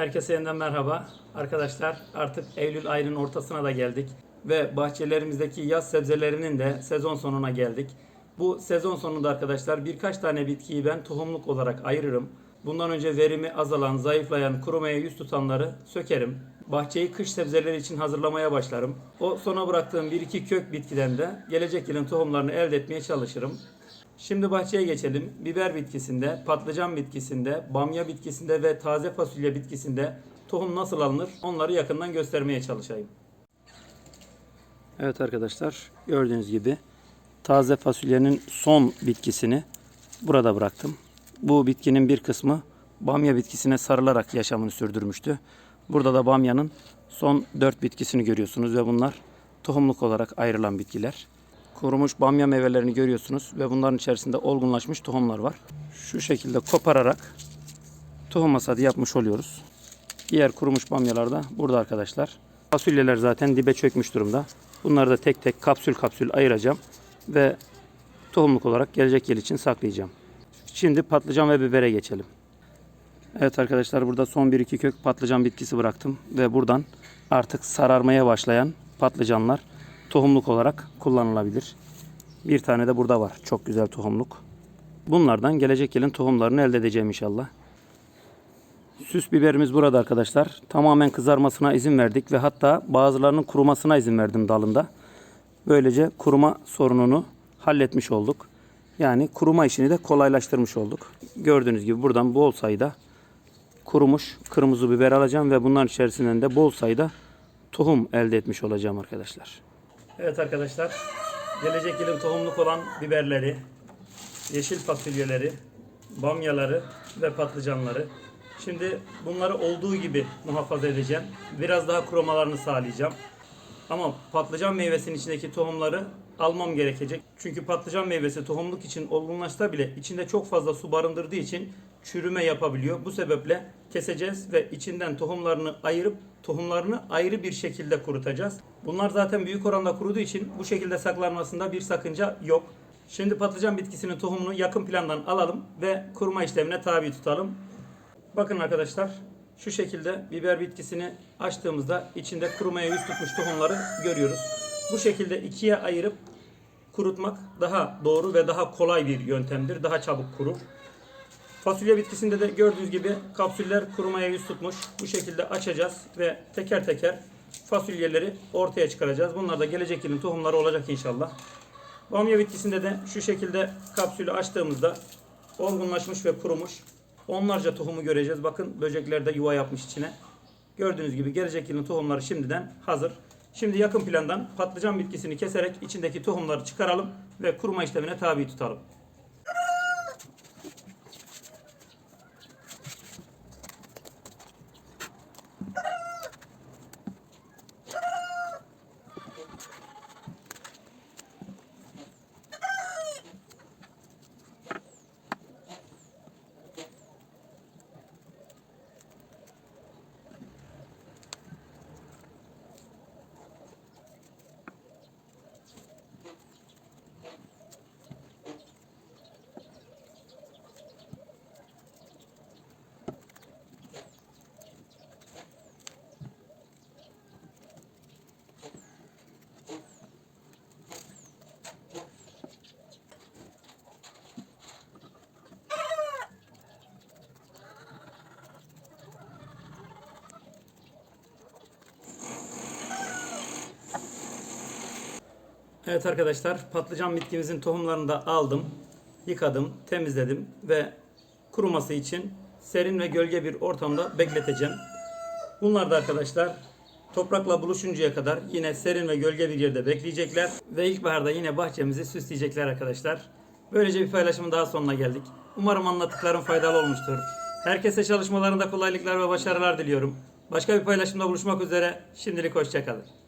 Herkese yeniden merhaba. Arkadaşlar artık Eylül ayının ortasına da geldik. Ve bahçelerimizdeki yaz sebzelerinin de sezon sonuna geldik. Bu sezon sonunda arkadaşlar birkaç tane bitkiyi ben tohumluk olarak ayırırım. Bundan önce verimi azalan, zayıflayan, kurumaya yüz tutanları sökerim. Bahçeyi kış sebzeleri için hazırlamaya başlarım. O sona bıraktığım bir iki kök bitkiden de gelecek yılın tohumlarını elde etmeye çalışırım. Şimdi bahçeye geçelim. Biber bitkisinde, patlıcan bitkisinde, bamya bitkisinde ve taze fasulye bitkisinde tohum nasıl alınır onları yakından göstermeye çalışayım. Evet arkadaşlar gördüğünüz gibi taze fasulyenin son bitkisini burada bıraktım. Bu bitkinin bir kısmı bamya bitkisine sarılarak yaşamını sürdürmüştü. Burada da bamyanın son 4 bitkisini görüyorsunuz ve bunlar tohumluk olarak ayrılan bitkiler. Kurumuş bamya meyvelerini görüyorsunuz ve bunların içerisinde olgunlaşmış tohumlar var. Şu şekilde kopararak tohum hasadı yapmış oluyoruz. Diğer kurumuş bamyalar da burada arkadaşlar. Fasulyeler zaten dibe çökmüş durumda. Bunları da tek tek kapsül kapsül ayıracağım ve tohumluk olarak gelecek yıl için saklayacağım. Şimdi patlıcan ve bibere geçelim. Evet arkadaşlar burada son 1-2 kök patlıcan bitkisi bıraktım ve buradan artık sararmaya başlayan patlıcanlar tohumluk olarak kullanılabilir. Bir tane de burada var. Çok güzel tohumluk. Bunlardan gelecek yılın tohumlarını elde edeceğim inşallah. Süs biberimiz burada arkadaşlar. Tamamen kızarmasına izin verdik ve hatta bazılarının kurumasına izin verdim dalında. Böylece kuruma sorununu halletmiş olduk. Yani kuruma işini de kolaylaştırmış olduk. Gördüğünüz gibi buradan bol sayıda kurumuş kırmızı biber alacağım ve bunların içerisinden de bol sayıda tohum elde etmiş olacağım arkadaşlar. Evet arkadaşlar, gelecek yılın tohumluk olan biberleri, yeşil fasulyeleri, bamyaları ve patlıcanları. Şimdi bunları olduğu gibi muhafaza edeceğim. Biraz daha kurumalarını sağlayacağım. Ama patlıcan meyvesinin içindeki tohumları almam gerekecek. Çünkü patlıcan meyvesi tohumluk için olgunlaşsa bile içinde çok fazla su barındırdığı için çürüme yapabiliyor. Bu sebeple keseceğiz ve içinden tohumlarını ayırıp tohumlarını ayrı bir şekilde kurutacağız. Bunlar zaten büyük oranda kuruduğu için bu şekilde saklanmasında bir sakınca yok. Şimdi patlıcan bitkisinin tohumunu yakın plandan alalım ve kuruma işlemine tabi tutalım. Bakın arkadaşlar şu şekilde biber bitkisini açtığımızda içinde kurumaya yüz tutmuş tohumları görüyoruz. Bu şekilde ikiye ayırıp kurutmak daha doğru ve daha kolay bir yöntemdir. Daha çabuk kurur. Fasulye bitkisinde de gördüğünüz gibi kapsüller kurumaya yüz tutmuş. Bu şekilde açacağız ve teker teker fasulyeleri ortaya çıkaracağız. Bunlar da gelecek yılın tohumları olacak inşallah. Bamya bitkisinde de şu şekilde kapsülü açtığımızda olgunlaşmış ve kurumuş. Onlarca tohumu göreceğiz. Bakın böcekler de yuva yapmış içine. Gördüğünüz gibi gelecek yılın tohumları şimdiden hazır. Şimdi yakın plandan patlıcan bitkisini keserek içindeki tohumları çıkaralım ve kuruma işlemine tabi tutalım. Evet arkadaşlar patlıcan bitkimizin tohumlarını da aldım. Yıkadım, temizledim ve kuruması için serin ve gölge bir ortamda bekleteceğim. Bunlar da arkadaşlar toprakla buluşuncaya kadar yine serin ve gölge bir yerde bekleyecekler. Ve ilkbaharda yine bahçemizi süsleyecekler arkadaşlar. Böylece bir paylaşımın daha sonuna geldik. Umarım anlattıklarım faydalı olmuştur. Herkese çalışmalarında kolaylıklar ve başarılar diliyorum. Başka bir paylaşımda buluşmak üzere. Şimdilik hoşçakalın.